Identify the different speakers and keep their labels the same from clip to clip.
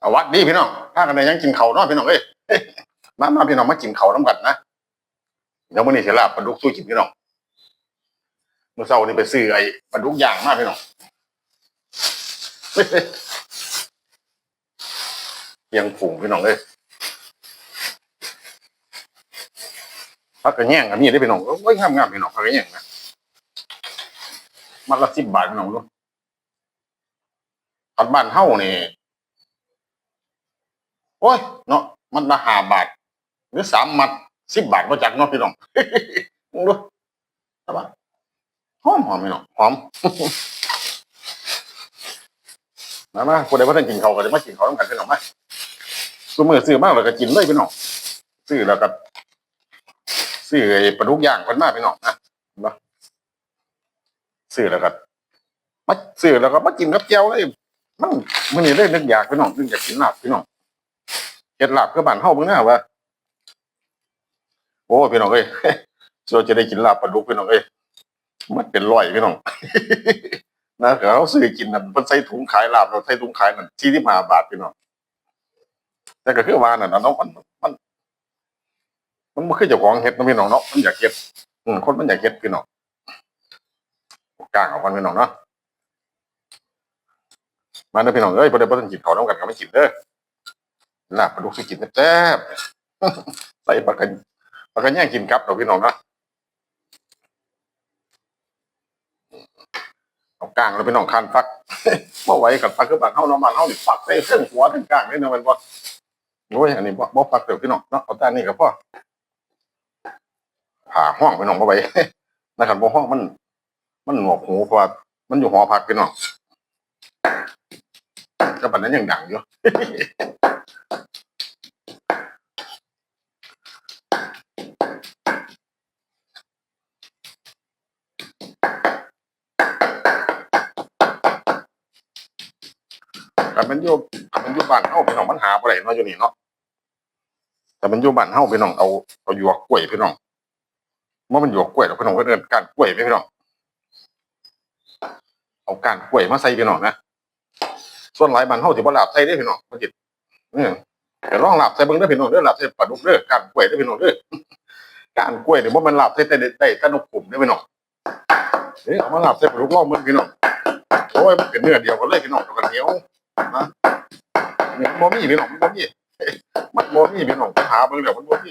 Speaker 1: เอาวัดดีพี่น้องพากันได้ยังกินเขาเนาะพี่น้องเอ้ยมามาพี่น้องมากินเขาน้ำกันนะเดี๋ยวมื้อนี้เสิลาบปลาดุกสู้กินพี่น้องเมื่อเช้านี้ไปซื้อไอ้ปลาดุกย่างมาพี่น้องเพียงผุงพี่น้องเอ้ยพักกระแย่งกับมีได้พี่น้องโอ้ยงามงามพี่น้องพักกระแย่งนะมันละสิบบาทพี่น้องรู้ปัดบ้านเฮ้านี่ โอ้ยเนาะมันละหาบาทหรือสามมัดสิบบาทมาจากเนาะพี่น้องมึงดูใช่ปะหอมหอมพี่น้องหอมมามาคนใดว่าท่านกินเขาก็จะมากินเขาต้องกันพี่น้องมาซื้อมือซื้อมากแล้วก็กินเลยพี่น้องซื้อแล้วก็ซื้อไปลาดุกอย่างคนมากพี่น้องนะเห็นปะซื้อแล้วก็มาซื้อแล้วก็มากินกับแก้วเลยมันมันนี่ได้นึกอยากพี่น้องนึกอยากกินลาบพี่น้อง เฮ็ดลาบคือบ้านเฮาเบิ่งหน้าว่า โอ้พี่น้องเอ้ยเราจะได้กินลาบปลาดุกพี่น้องเอ้ยมันเป็นร้อยพี่น้องนะเขาซื้อกินนั่นเพิ่นใส่ถุงขายลาบเราใส่ถุงขายนั่น45บาทพี่น้องแต่ก็คือว่านั่นน่ะเนมันมันมันบ่คือเจ้าของเฮ็ดนะพี่น้องเนาะมันอยากเฮ็ดอืมคนมันอยากเฮ็ดพี่น้องกลางเอากันพี่น้องเนาะมาเด้อพี่น้องเอ้ยบ่ได้บ่ทันกินข้าวนำกันก็ไม่กินเด้อ ลาปลาดุกสิกินแซ่บใส่ปลากันปลากันย่งกินกับเราพี่น้องนะเอากลางเราพี่น้องคันฟักเมื่อไหวกับฟักคือบางเฮาเนาะมานเฮานี่ฟักใส่เครื่องหัวทั้งกลางเลยนะมันบ่โอ้ยอันนี้บ่บ่ฟักเดี๋ยวพี่น้องเนาะเอาแต่นี่ก็พอผ่าห้องพี่น้องบ่ไหวนะครับบ่ห้องมัน มันหนวกหูเพราะว่ามันอยู่หอพักพี่น้อง ก็ปันนั้นยังดังอยู่แต่มันอยู่แต่มันอยู่บ้านเฮาพี่น้องมันหาบ่ได้เนาะอยู่นี่เนาะแต่มันอยู่บ้านเฮาพี่น้องเอาเอาหยวกกล้วยพี่น้องว่ามันหยวกกล้วยดอกพี่น้องก็เดินก้านกล้วยไหมพี่น้องเอาก้านกล้วยมาใส่พี่น้องนะ ส่วนหลายบ้านเฮาสิบ่ลาบใส่เด้อพี่น้องมันสิเออแต่ลองลาบใส่เบิ่งเด้อพี่น้องเด้อลาบใส่ปลาดุกเด้อกานกล้วยเด้อพี่น้องเด้อกานกล้วยนี่บ่แมันลาบใส่แต่ได้แต่นกกลุ่มเด้อพี่น้องเอ้ยเอามาลาบใส่ปลาดุกลองเบิ่งพี่น้องโอ้ยมันเป็นเนื้อเดียวกันเลยพี่น้องเดียวกันเหนียวเนี่ยบ่มีพี่น้องมันบ่มีมันบ่มีพี่น้องไปหาเบิ่งแล้วมันบ่มี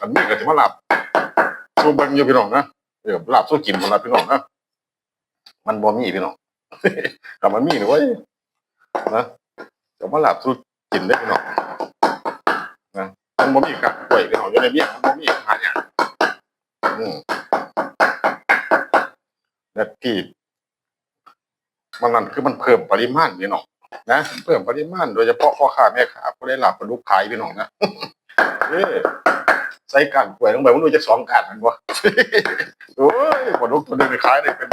Speaker 1: อันนี้ก็สิมาหลับสู้เบิ่งอยู่พี่น้องนะเออหลับสู้กินบ่หลับพี่น้องนะมันบ่มีพี่น้องถ้ามันมีนี่เว้ย นะจะมาหลับสู้กินได้อพี่องนะมันบ่มีกักกล้วยพี่น้องอยู่ในเมียมันบ่มีหาหยังอืมและที่มันนั่นคือมันเพิ่มปริมาณพี่น้องนะเพิ่มปริมาณโดยเฉพาะพ่อค้าแม่ค้าผู้ได้รับผลลูกขายพี่น้องนะเอ้ใส่การกล้วยลงไปมันดูจะสองการมันวะโอ้ยผลลูกตัวหนึงขายได้เป็น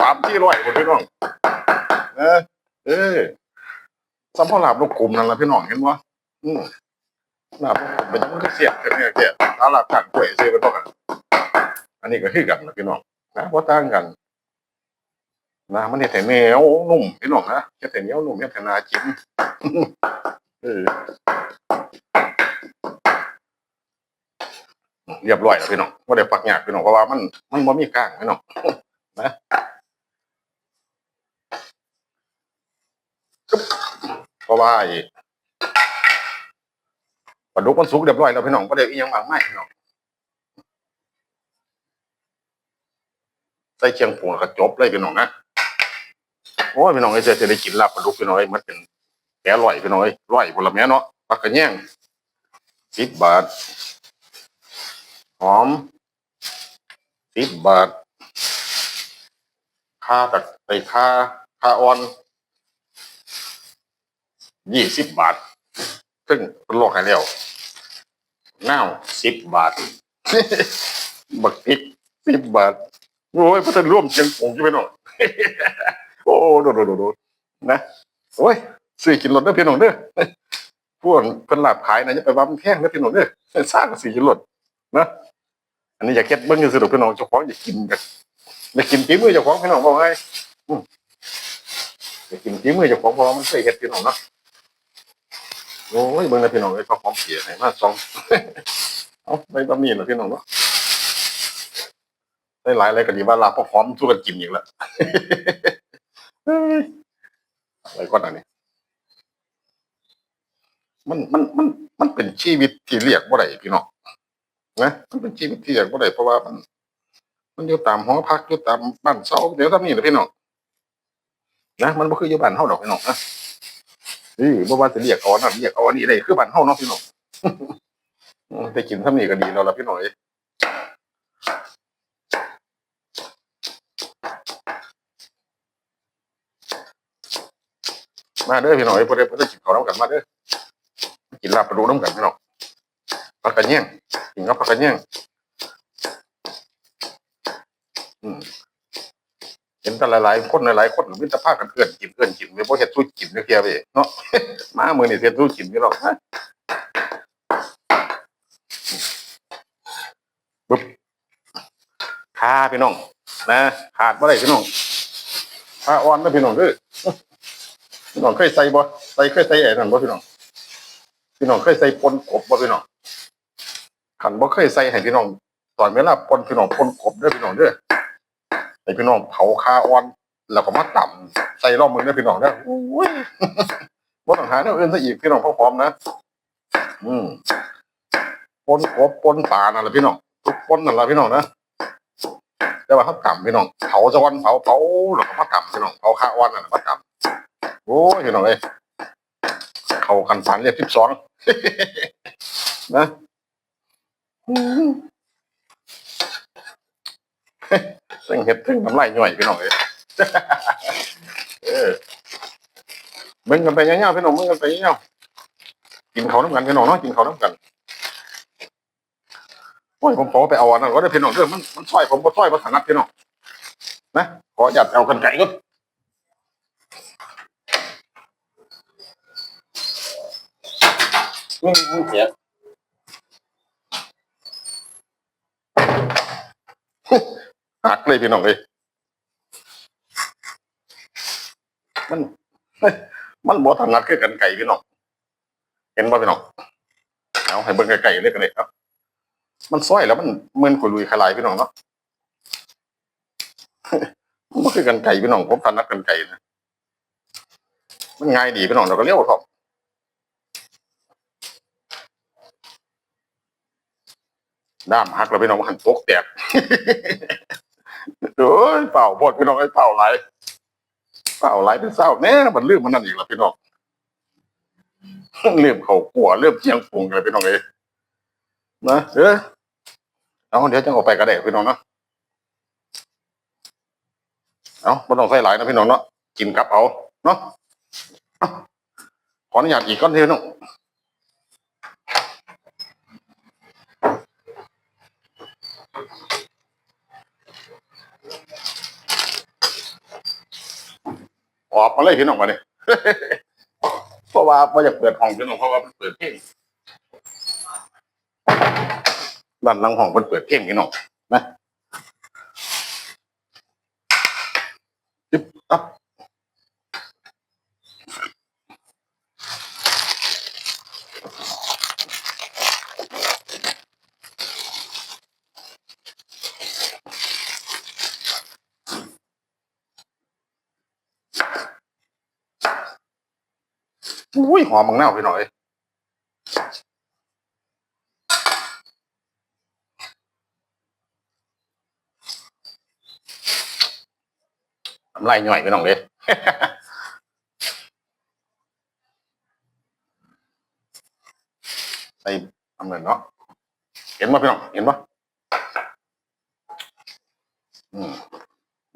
Speaker 1: สามที่ร้อยคนพี่น้องเออ เออสัมพอลาบลูกกลุ่มนั่นแหละพี่น้องเห็นวะอืมลาบลูกกลุ่มเป็นมันก็เสียบกันเนี่ยเสียบถ้าลาบการกล้วยซื้อเป็นพวกกันอันนี้ก็คือกันนะพี่น้องนะว่าะต่างกันนะมันเห็ดแต่เหนียวนุ่มพี่น้องนะเห็ดแต่เนียวนุ่มเห็ดแต่นาจิ้มเออเรียบร้อยแล้วพี่น้องว่าได้ปักหยากพี่น้องเพราะว่ามันมันบ่มีกลางพี่น้องนะ เพราะว่าปลาดุกมันสุกเรียบร้อยแล้วพี่น้องก็ได้อีหยังมากมายพี่น้องใส่เชียงผงแล้วก็จบเลยพี่น้องนะโอ้ยพี่น้องไอ้เจ๊จะได้กินลาบปลาดุกพี่น้องไอ้ยมันเป็นแกร่อยพี่น้องไอ้ยร่อยผลไม้เนาะปักกระแยงสิบบาทหอมสิบบาทค่าตักไอ้ค่าค่าออน ยี่สิบบาท ซึ่งโลกให้แล้วเน่าสิบบาท บักพริกสิบบาท โอ้ยพระท่านร่วมเชียงผงอยู่พี่น้อโอ้โดดโดดโดดนะโอ้ยซื้อกินรถเด้อพี่น้องเด้อพวกเพิ่นลาบขายนะอย่าไปว่ามันแพงเด้อพี่น้องเด้อสร้างก็ซื้อกินรถนะอันนี้อยากเก็ดเบิ่งซื่อๆดอกพี่น้องเจ้าของอยากกินอยากอยากกินฝีมือเจ้าของพี่น้องบอกไงอืมอยากกินฝีมือเจ้าของเพราะมันเคยเฮ็ดพี่น้องเนาะ โอ้ยเบิ่งนะพี่น้องเอ้ยพอพร้อมเสียให้มาสองเอาไปบะหมี่เหรอพี่น้องเนาะได้หลายอะไรก็ดีว่าลาพอพร้อมสู้กันกินอีกแล้วเฮ้ยอะไรก็อันนี้มันมันมันมันเป็นชีวิตที่เรียกว่าไรพี่น้องนะมันเป็นชีวิตที่เรียกว่าไรเพราะว่ามัน มันอยู่ตามหอพักอยู่ตามบ้านเช่าเดี๋ยวทำนี่แหละพี่น้องนะมันบ่คืออยู่บ้านเฮาดอกพี่น้องนะ นี่บ่ว่าจะเรียกเอาอันนั้นเรียกเอาอันนี้ได้คือบ้านเฮาเนาะพี่น้องได้กินทำนี่ก็ดีแล้วล่ะพี่น้องเอ้ยมาเด้อพี่น้องเอ้ยพอได้พอได้กินข้าวน้ำกันมาเด้อกินลาบปลาดูน้ำกันพี่น้องผักกระเนียงกินกับผักกระเนียงอืม เห็นแต่หลายๆคนหลายๆคนมิตรภาพกันเพื่อนกินเพื่อนกินไม่พอเฮ็ดสู้กินเด้อเพียเว้ยเนาะมาเมื้อนี้เฮ็ดสู้กินพี่น้องนะปึ๊บขาพี่น้องนะขาดบ่ได้พี่น้องขาอ่อนนะพี่น้องเด้อพี่น้องเคยใส่บ่ใส่เคยใส่ไอ้นั่นบ่พี่น้องพี่น้องเคยใส่ปนกบบ่พี่น้องขันบ่เคยใส่ให้พี่น้องตอนเวลาปนพี่น้องปนกบเด้อพี่น้องเด้อ ให้พี่น้องเผาคาอ่อน แล้วก็มาต่ำใส่รอบมือเด้อพี่น้องเด้อโอ้ยบ่ต้องหาแนวอื่นซะอีกพี่น้องพร้อมๆนะ อืมปนกบปนปลานั่นแหละพี่น้องทุกปนนั่นแหละพี่น้องนะแต่ว่าเขาต่ำพี่น้องเผาจะวันเผาเผาแล้วก็มาต่ำพี่น้องเผาคาอ่อนนั่นแหละมาต่ำโอ้ยพี่น้องเอ้ยเข้ากันฝันเรียกสิบสองนะ อืมเร่งเห็ดเร่งน้ำลายย่อยพี่น้องเอ้ยเออเบิ่งกันไปเงี้ยๆพี่น้องเบิ่งกันไปเงี้ยๆกินเขาน้ำกันพี่น้องเนาะกินเขาน้ำกันโอ้ยผมขอไปเอาอันนั้นก็ได้พี่น้องเด้องมันมันซอยผมบ่อยบ่ถนัดพี่น้องนะขอหยัดเอากันไก่ก็มึงมึงเสีย หักเลยพี่น้องเลยมันมันบ่ถนัดคือกันไก่พี่น้องเห็นบ่พี่น้องเอาให้เบิ่งไก่ๆเลยกันเลยครับมันซอยแล้วมันเหมือนขุลุยขลายพี่น้องเนาะมันบ่คือกันไก่พี่น้องผมถนัดกันไก่นะมันง่ายดีพี่น้องเราก็เลี้ยวพร้อมด้ามหักแล้วพี่น้องหันตกแตก โอ้ยเป่าบดพี่น้องไอ้เป่าไหลเป่าไหลเป็นเศร้าแน่มันลืมมันนั่นอีกแล้วพี่น้องลืมเขาขัวลืมเชียงปรุงกันเลยพี่น้องเอ้นะเออเอาเดี๋ยวจะออกไปกระเดะพี่น้องเนาะเอาไม่ต้องใส่หลายนะพี่น้องเนาะกินกับเอาเนาะขออนุญาตอีกก้อนเดียวน้อง ออกมาเลยพี่น้องมาเนี่ยเพราะว่าไม่อยากเปิดห้องพี่น้องเพราะว่ามันเปิดเพลงด้านหลังห้องมันเปิดเพลงพี่น้องนะ อุ้ยหอมมังเน่าพี่น้อยน้ำลายย่อยพี่น้องเลยใส่ทำเงินเนาะเห็นป่ะพี่น้องเห็นป่ะอืม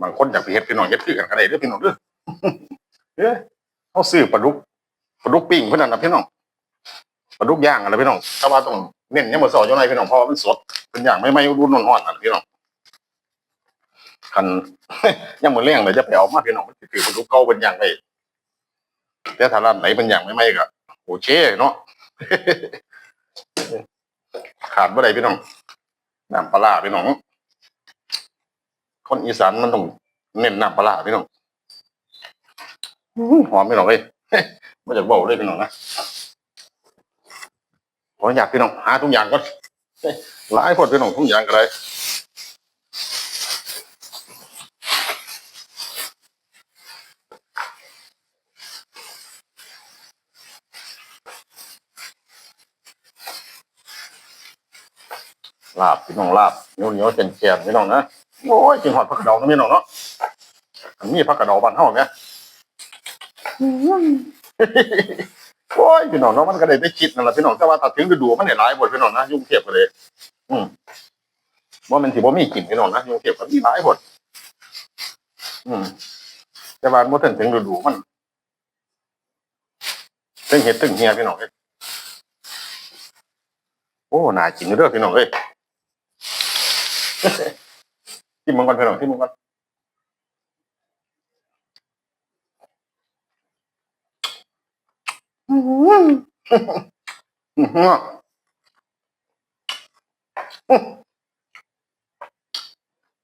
Speaker 1: บางคนอยากไปเฮ็ดพี่น้องเฮ็ดคือกันก็ได้เด้อพี่น้องเด้อเอ้ยเขาซื้อปลาดุก ปลาดุกปิ้งเพื่อนนนะพี่น้องปลาดุกย่างอะไรพี่น้องถ้าว่าต้องเน้นยังบ่สอจังไรพี่น้องเพราะว่ามันสดเป็นอย่างไม่ไม่รุ่นร้อนๆนะพี่น้องคันยังมือเลี้ยงเลยจะไปเอามาพี่น้องมันสิคือปลาดุกเก่าเป็นอย่างไรแต่ถ้าร้านไหนเป็นอย่างไม่ไม่ก็โอเคเนาะขาดบ่ได้พี่น้องน้ำปลาพี่น้องคนอีสานมันต้องเน้นน้ำปลาพี่น้องหอมพี่น้องเลย มาจากเบาเลยพี่น้องนะขออยากพี่น้องหาทุกอย่างก่อนหลายคนพี่น้องทุกอย่างก็ได้ลาบพี่น้องลาบเหนียวเหนียวเจนเจนพี่น้องนะโอ้ยกินหอดผักกระเดานะพี่น้องเนาะอันนี้ผักกระเดาบ้านเฮาเนี่ย โอ้ยพี่น้องเนาะมันก็ได้ไปคิดนั่นแหละพี่น้องแต่ว่าถ้าถึงฤดูมันเนี่ยหลายบทพี่น้องนะยุ่งเทียบกันเลย อืมว่ามันสิบ่มีกินพี่น้องนะยุ่งเทียบกันมีหลายบทอืม แต่ว่าเมื่อถึงถึงฤดูมันตึงเห็ดตึงเฮียพี่น้องเอ้ยโอ้น่ากินเด้อพี่น้องเอ้ยที่มึงก่อนพี่น้องที่มึงก่อนอือหืออื้อหือ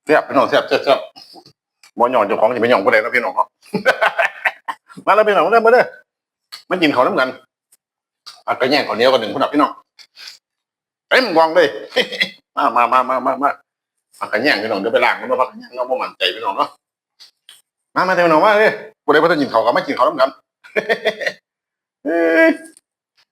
Speaker 1: เสียบพี่น้องเสียบเสียบเสียบบ่หย่อนเจ้าของจะไปหย่อนบ่ได้แล้วพี่น้องเนาะมาแล้วพี่น้องมาเด้อมาเด้อมากินข้าวน้ำกันผักกระแยงข้าวเหนียวกันหนึ่งคุณน่ะพี่น้องเต็มกล่องเลย มามามามามามาผักกระแยงพี่น้องเดี๋ยวไปล้างมันมาผักกระแยงเราบ่มั่นใจพี่น้องเนาะมามาเถอะพี่น้องมาเลยบ่ได้บ่ต้องกินข้าวก็มากินข้าวน้ำกัน เอ้ย